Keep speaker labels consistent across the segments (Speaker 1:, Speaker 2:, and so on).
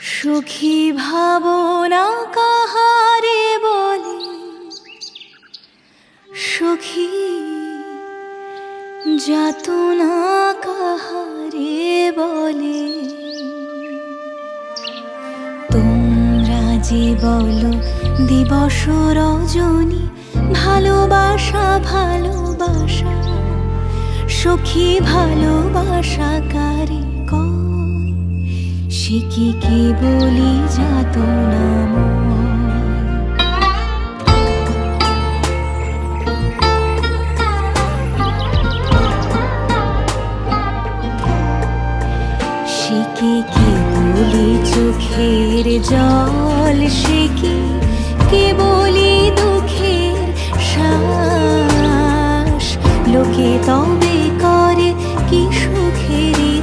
Speaker 1: সুখী ভাবনা কাহারে বলে? সুখী যাতনা কাহারে বলে? তোমরা যে বলো দিবস রজনী, ভালোবাসা ভালোবাসা, সখী ভালোবাসা কারে কয় সে কি বলি যাত নাম কি বলি চোখের জল? সে কি বলি দুঃখের শ্বাস? লোকে তবে করে কি সুখেরই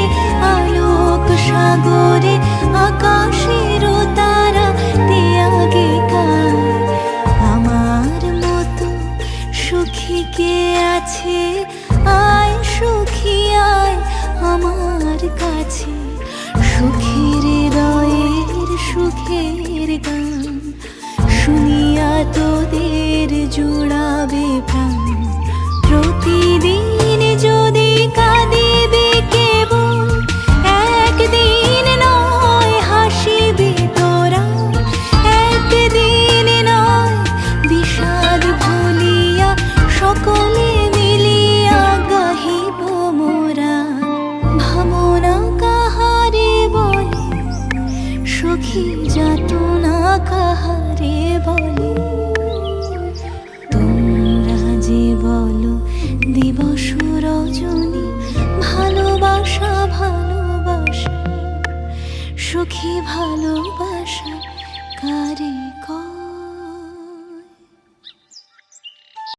Speaker 1: সুখের গান শুনিয়া তোদের জুড়াবে প্রাণ। ভালোবাসা